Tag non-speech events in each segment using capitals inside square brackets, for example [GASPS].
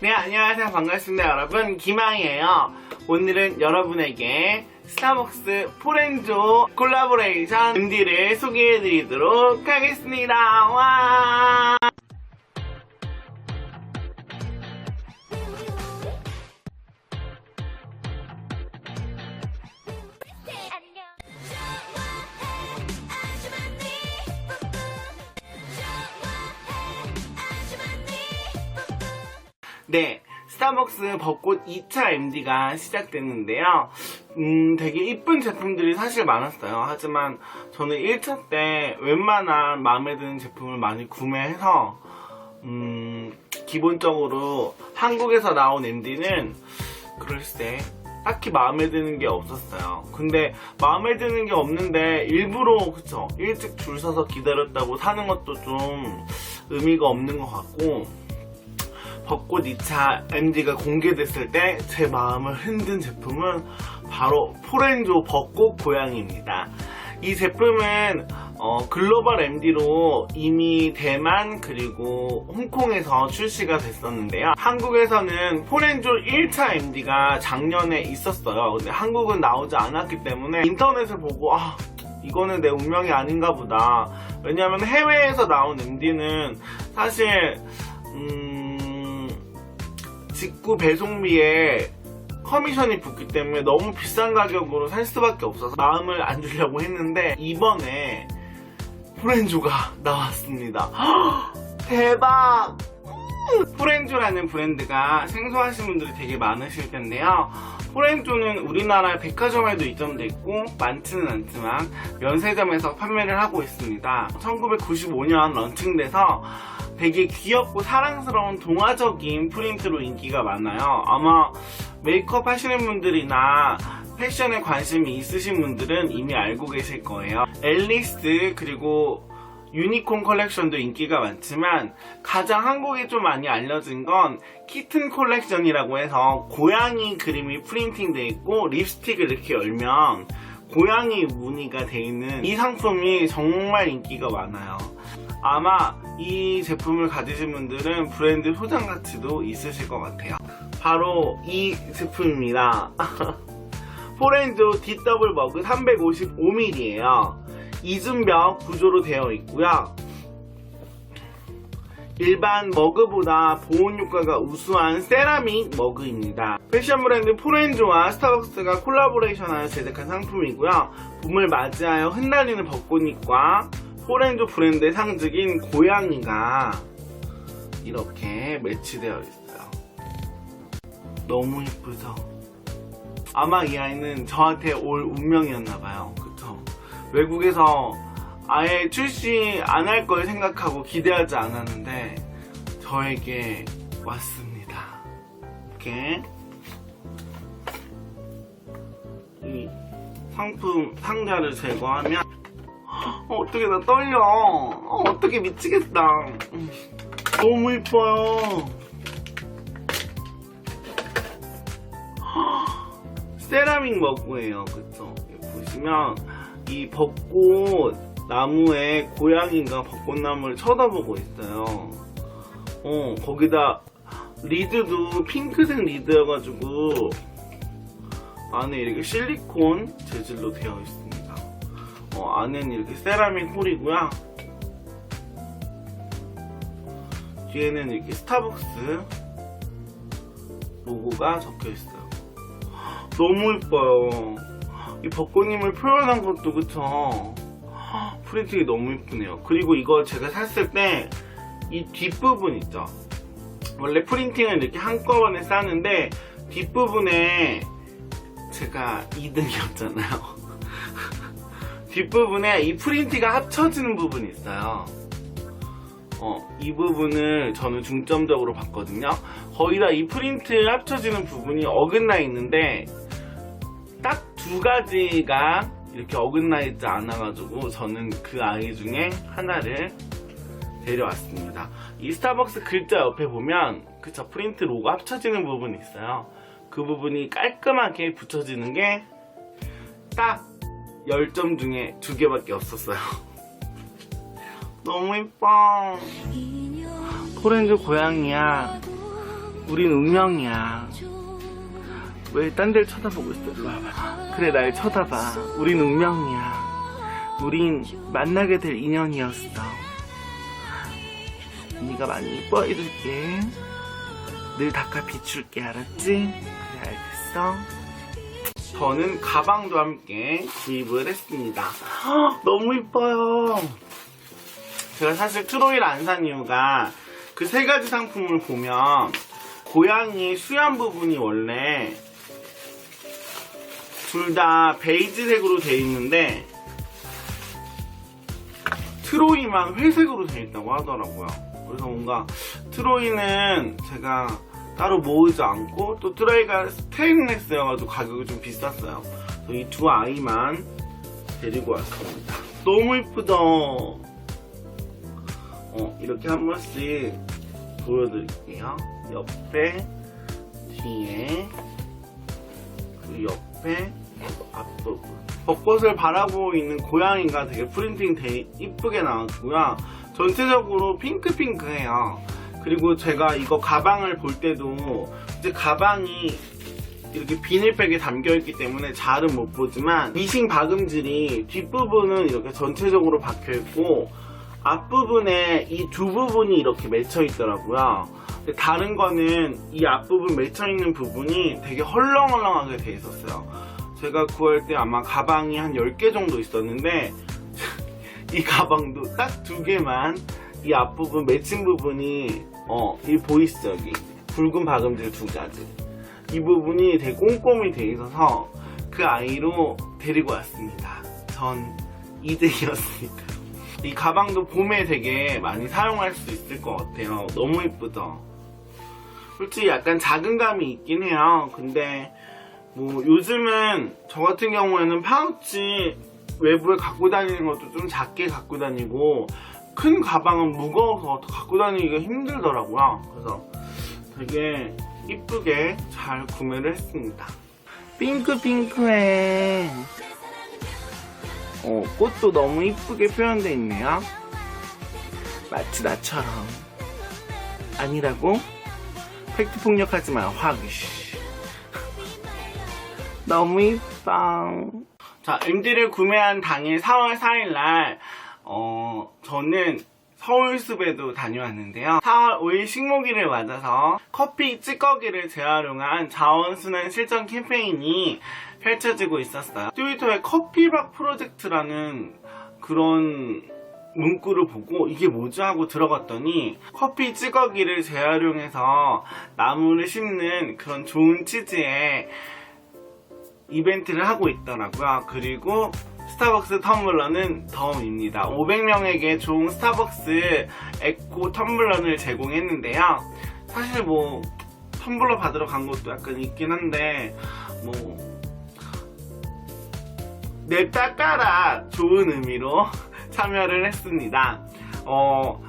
네, 안녕하세요. 반갑습니다, 여러분. 김아이에요. 오늘은 여러분에게 스타벅스 포렌조 콜라보레이션 MD를 소개해드리도록 하겠습니다. 와! 네, 스타벅스 벚꽃 2차 MD가 시작됐는데요. 음, 되게 이쁜 제품들이 사실 많았어요. 하지만 저는 1차 때 웬만한 마음에 드는 제품을 많이 구매해서, 음, 기본적으로 한국에서 나온 MD는 글쎄, 딱히 마음에 드는 게 없었어요. 근데 마음에 드는 게 없는데 일부러 그쵸 일찍 줄 서서 기다렸다고 사는 것도 좀 의미가 없는 것 같고 벚꽃 2차 MD가 공개됐을 때 제 마음을 흔든 제품은 바로 포렌조 벚꽃 고양이입니다. 이 제품은 어, 글로벌 MD로 이미 대만 그리고 홍콩에서 출시가 됐었는데요. 한국에서는 포렌조 1차 MD가 작년에 있었어요. 근데 한국은 나오지 않았기 때문에 인터넷을 보고 아 이거는 내 운명이 아닌가 보다. 왜냐면 해외에서 나온 MD는 사실 음, 직구 배송비에 커미션이 붙기 때문에 너무 비싼 가격으로 살 수밖에 없어서 마음을 안 주려고 했는데 이번에 포렌조가 [LAUGHS] 나왔습니다. [GASPS] 대박! 포렌조라는 브랜드가 생소하신 분들이 되게 많으실 텐데요. 포렌조는 우리나라 백화점에도 입점돼 있고 많지는 않지만 면세점에서 판매를 하고 있습니다. 1995년 런칭돼서 되게 귀엽고 사랑스러운 동화적인 프린트로 인기가 많아요. 아마 메이크업 하시는 분들이나 패션에 관심이 있으신 분들은 이미 알고 계실 거예요. 앨리스 그리고 유니콘 컬렉션도 인기가 많지만 가장 한국에 좀 많이 알려진 건 키튼 컬렉션이라고 해서 고양이 그림이 프린팅돼 있고 립스틱을 이렇게 열면 고양이 무늬가 돼 있는 이 상품이 정말 인기가 많아요. 아마 이 제품을 가지신 분들은 브랜드 소장 가치도 있으실 것 같아요. 바로 이 제품입니다. [LAUGHS] 포렌조 DW 머그 355ml예요. 이중벽 구조로 되어 있고요. 일반 머그보다 보온 효과가 우수한 세라믹 머그입니다. 패션 브랜드 포렌조와 스타벅스가 콜라보레이션하여 제작한 상품이고요. 봄을 맞이하여 흩날리는 벚꽃잎과 포렌조 브랜드의 상징인 고양이가 이렇게 매치되어 있어요. 너무 예쁘죠? 아마 이 아이는 저한테 올 운명이었나봐요. 그쵸? 외국에서 아예 출시 안 할 걸 생각하고 기대하지 않았는데 저에게 왔습니다. 이렇게 이 상품 상자를 제거하면 어, 어떻게 나 떨려. 어, 어떻게 미치겠다. 음, 너무 이뻐요. 세라믹 머구예요. 그쵸? 보시면 이 벚꽃 나무에 고양이가 벚꽃나무를 쳐다보고 있어요. 어, 거기다 리드도 핑크색 리드여가지고 안에 이렇게 실리콘 재질로 되어 있습니다. 어, 안에는 이렇게 세라믹 홀이고요. 뒤에는 이렇게 스타벅스 로고가 적혀 있어요. [GASPS] 너무 이뻐요. 이 벚꽃님을 표현한 것도 그쵸? [GASPS] 프린팅이 너무 이쁘네요. 그리고 이거 제가 샀을 때 이 뒷부분 있죠? 원래 프린팅은 이렇게 한꺼번에 싸는데 뒷부분에 제가 2등이었잖아요. [LAUGHS] 뒷부분에 이 프린티가 합쳐지는 부분이 있어요. 어, 이 부분을 저는 중점적으로 봤거든요. 거의 다 이 프린트 합쳐지는 부분이 어긋나 있는데 딱 두 가지가 이렇게 어긋나 있지 않아가지고 저는 그 아이 중에 하나를 데려왔습니다. 이 스타벅스 글자 옆에 보면 그쵸 프린트 로고 합쳐지는 부분이 있어요. 그 부분이 깔끔하게 붙여지는 게딱 10점 중에 두 개밖에 없었어요. [LAUGHS] 너무 이뻐. 포렌즈 고양이야. 우린 운명이야. 왜 딴 데를 쳐다보고 있어? 일로 와봐. 그래, 날 쳐다봐. 우린 운명이야. 우린 만나게 될 인연이었어. 네가 많이 이뻐해줄게. 늘 닦아 비출게, 알았지? 그래, 알겠어? 저는 가방도 함께 구입을 했습니다. 헉, 너무 이뻐요. 제가 사실 트로이를 안산 이유가 그 세 가지 상품을 보면 고양이 수염 부분이 원래 둘 다 베이지색으로 돼 있는데 트로이만 회색으로 돼 있다고 하더라고요. 그래서 뭔가 트로이는 제가 따로 모으지 않고 또 트로이가 스테인레스여가지고 가격이 좀 비쌌어요. 이 두 아이만 데리고 왔습니다. 너무 이쁘다. 어, 이렇게 한 번씩 보여드릴게요. 옆에, 뒤에, 그리고 옆에, 앞부분. 벚꽃을 바라보고 있는 고양이가 되게 프린팅 되게 이쁘게 나왔고요. 전체적으로 핑크핑크해요. 그리고 제가 이거 가방을 볼 때도 이제 가방이 이렇게 비닐백에 담겨있기 때문에 잘은 못 보지만 미싱 박음질이 뒷부분은 이렇게 전체적으로 박혀있고 앞부분에 이 두 부분이 이렇게 맺혀 있더라고요. 다른 거는 이 앞부분 맺혀 있는 부분이 되게 헐렁헐렁하게 돼 있었어요. 제가 구할 때 아마 가방이 한 10개 정도 있었는데 [LAUGHS] 이 가방도 딱 두 개만 이 앞부분 맺힌 부분이 어, 이 보이시죠 여기 붉은 박음질 두 가지 이 부분이 되게 꼼꼼히 돼 있어서 그 아이로 데리고 왔습니다. 전 2등이었으니까. 이 가방도 봄에 되게 많이 사용할 수 있을 것 같아요. 너무 이쁘죠? 솔직히 약간 자근감이 있긴 해요. 근데 뭐 요즘은 저 같은 경우에는 파우치 외부에 갖고 다니는 것도 좀 작게 갖고 다니고 큰 가방은 무거워서 갖고 다니기가 힘들더라고요. 그래서 되게 이쁘게 잘 구매를 했습니다. 핑크핑크해. 어, 꽃도 너무 이쁘게 표현되어 있네요. 마치 나처럼. 아니라고? 팩트 폭력하지 마, 확. 씨. 너무 이뻐. 자, MD를 구매한 당일 4월 4일날, 어, 저는 서울숲에도 다녀왔는데요. 4월 5일 식목일을 맞아서 커피 찌꺼기를 재활용한 자원순환 실전 캠페인이 펼쳐지고 있었어요. 트위터에 커피박 프로젝트라는 그런 문구를 보고 이게 뭐지 하고 들어갔더니 커피 찌꺼기를 재활용해서 나무를 심는 그런 좋은 취지의 이벤트를 하고 있더라고요. 그리고 스타벅스 텀블러는 덤입니다. 500명에게 좋은 스타벅스 에코 텀블러를 제공했는데요. 사실 뭐 텀블러 받으러 간 것도 약간 있긴 한데 뭐 냅다 까라 좋은 의미로 [LAUGHS] 참여를 했습니다. 어,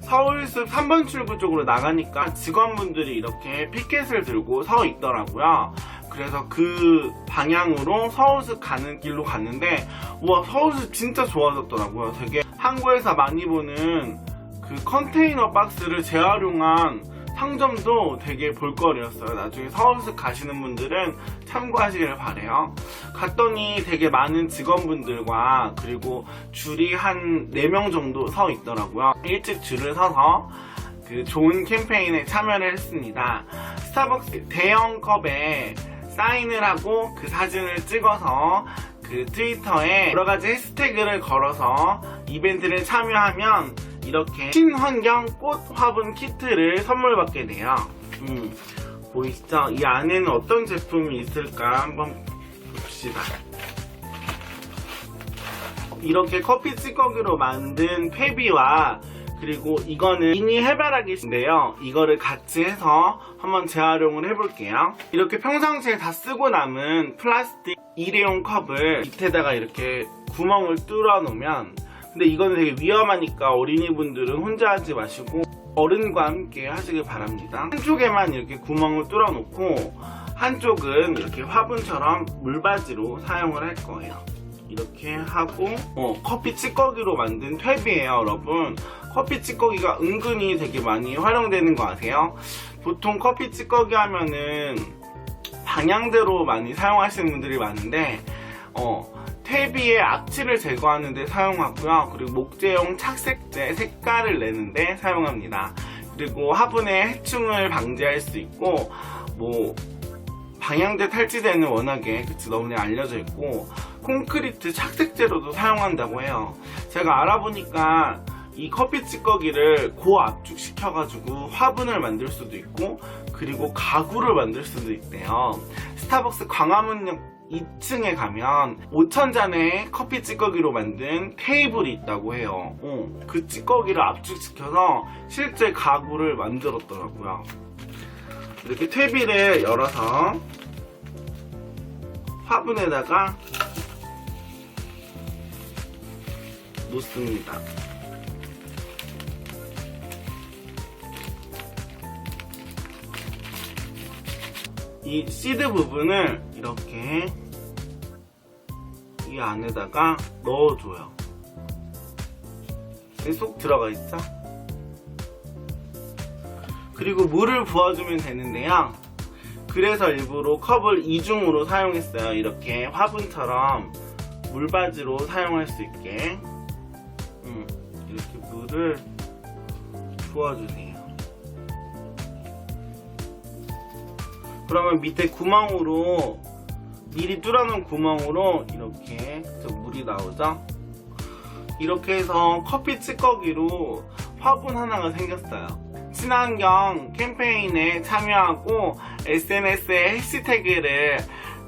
서울숲 3번 출구 쪽으로 나가니까 직원분들이 이렇게 피켓을 들고 서 있더라고요. 그래서 그 방향으로 서울숲 가는 길로 갔는데 우와 서울숲 진짜 좋아졌더라고요. 되게 한국에서 많이 보는 그 컨테이너 박스를 재활용한 상점도 되게 볼거리였어요. 나중에 서울숲 가시는 분들은 참고하시길 바래요. 갔더니 되게 많은 직원분들과 그리고 줄이 한 4명 정도 서 있더라고요. 일찍 줄을 서서 그 좋은 캠페인에 참여를 했습니다. 스타벅스 대형 컵에 사인을 하고 그 사진을 찍어서 그 트위터에 여러 가지 해시태그를 걸어서 이벤트를 참여하면 이렇게 친환경 꽃 화분 키트를 선물 받게 돼요. 음, 보이시죠? 이 안에는 어떤 제품이 있을까 한번 봅시다. 이렇게 커피 찌꺼기로 만든 페비와 그리고 이거는 미니 해바라기인데요. 이거를 같이 해서 한번 재활용을 해볼게요. 이렇게 평상시에 다 쓰고 남은 플라스틱 일회용 컵을 밑에다가 이렇게 구멍을 뚫어 놓으면 근데 이거는 되게 위험하니까 어린이분들은 혼자 하지 마시고 어른과 함께 하시길 바랍니다. 한쪽에만 이렇게 구멍을 뚫어 놓고 한쪽은 이렇게 화분처럼 물바지로 사용을 할 거예요. 이렇게 하고 어, 커피 찌꺼기로 만든 탭이에요 여러분 커피 찌꺼기가 은근히 되게 많이 활용되는 거 아세요? 보통 커피 찌꺼기 하면은 방향제로 많이 사용하시는 분들이 많은데 어, 퇴비의 악취를 제거하는 데 사용하고요. 그리고 목재용 착색제 색깔을 내는데 사용합니다. 그리고 화분의 해충을 방지할 수 있고 뭐 방향제 탈취제는 워낙에 그치 너무 알려져 있고 콘크리트 착색제로도 사용한다고 해요. 제가 알아보니까 이 커피 찌꺼기를 고압축 시켜 가지고 화분을 만들 수도 있고 그리고 가구를 만들 수도 있대요. 스타벅스 광화문역 2층에 가면 5,000잔의 커피 찌꺼기로 만든 테이블이 있다고 해요. 어, 그 찌꺼기를 압축시켜서 실제 가구를 만들었더라고요. 이렇게 퇴비를 열어서 화분에다가 놓습니다. 이 시드 부분을 이렇게 이 안에다가 넣어줘요. 쏙 들어가 있죠? 그리고 물을 부어주면 되는데요. 그래서 일부러 컵을 이중으로 사용했어요. 이렇게 화분처럼 물바지로 사용할 수 있게. 음, 이렇게 물을 부어주세요. 그러면 밑에 구멍으로 미리 뚫어놓은 구멍으로 이렇게 저 물이 나오죠? 이렇게 해서 커피 찌꺼기로 화분 하나가 생겼어요. 친환경 캠페인에 참여하고 SNS에 해시태그를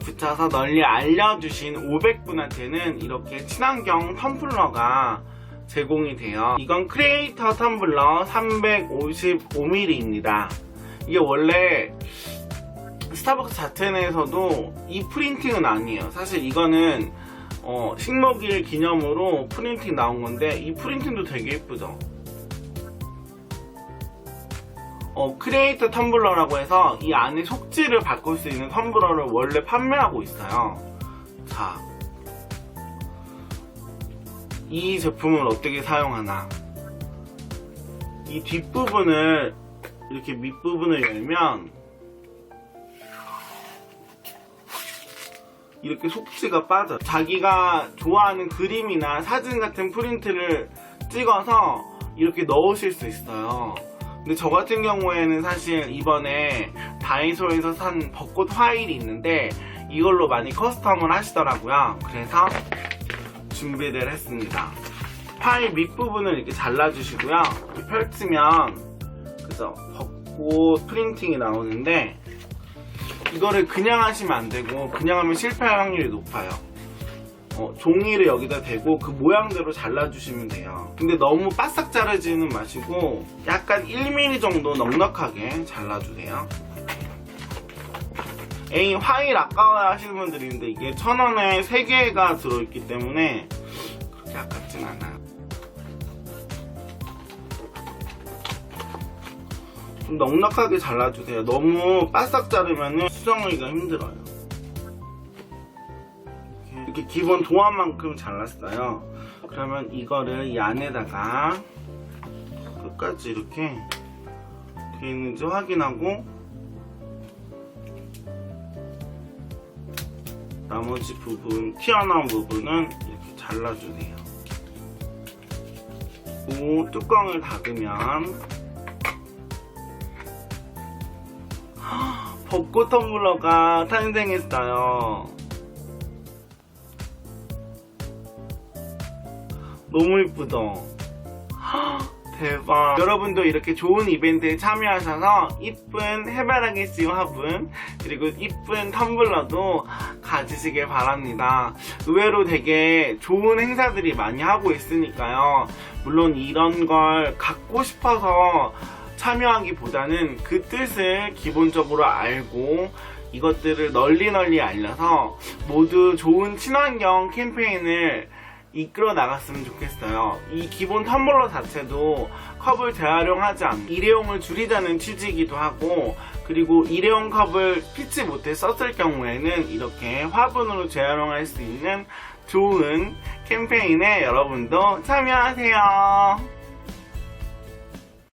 붙여서 널리 알려주신 500분한테는 이렇게 친환경 텀블러가 제공이 돼요. 이건 크리에이터 텀블러 355ml입니다. 이게 원래 스타벅스 자체 내에서도 이 프린팅은 아니에요. 사실 이거는 어, 식목일 기념으로 프린팅 나온 건데 이 프린팅도 되게 예쁘죠. 어, 크리에이터 텀블러라고 해서 이 안에 속지를 바꿀 수 있는 텀블러를 원래 판매하고 있어요. 자, 이 제품을 어떻게 사용하나? 이 뒷부분을 이렇게 밑부분을 열면 이렇게 속지가 빠져. 자기가 좋아하는 그림이나 사진 같은 프린트를 찍어서 이렇게 넣으실 수 있어요. 근데 저 같은 경우에는 사실 이번에 다이소에서 산 벚꽃 화일이 있는데 이걸로 많이 커스텀을 하시더라고요. 그래서 준비를 했습니다. 파일 밑부분을 이렇게 잘라주시고요. 펼치면 그죠? 벚꽃 프린팅이 나오는데 이거를 그냥 하시면 안 되고 그냥 하면 실패할 확률이 높아요. 어, 종이를 여기다 대고 그 모양대로 잘라주시면 돼요. 근데 너무 바싹 자르지는 마시고 약간 1mm 정도 넉넉하게 잘라주세요. 에이 화일 아까워 하시는 분들이 있는데 이게 천 원에 3개가 들어있기 때문에 그렇게 아깝진 않아요. 좀 넉넉하게 잘라주세요. 너무 바싹 자르면 수정하기가 힘들어요. 이렇게 기본 도안만큼 잘랐어요. 그러면 이거를 이 안에다가 끝까지 이렇게 돼 있는지 확인하고 나머지 부분, 튀어나온 부분은 이렇게 잘라주세요. 오, 뚜껑을 닫으면 벚꽃 텀블러가 탄생했어요. 너무 이쁘죠? 대박. 여러분도 이렇게 좋은 이벤트에 참여하셔서 이쁜 해바라기 씨 화분 그리고 이쁜 텀블러도 가지시길 바랍니다. 의외로 되게 좋은 행사들이 많이 하고 있으니까요. 물론 이런 걸 갖고 싶어서 참여하기보다는 그 뜻을 기본적으로 알고 이것들을 널리 널리 알려서 모두 좋은 친환경 캠페인을 이끌어 나갔으면 좋겠어요. 이 기본 텀블러 자체도 컵을 재활용하지 않고 일회용을 줄이자는 취지이기도 하고 그리고 일회용 컵을 피치 못해 썼을 경우에는 이렇게 화분으로 재활용할 수 있는 좋은 캠페인에 여러분도 참여하세요.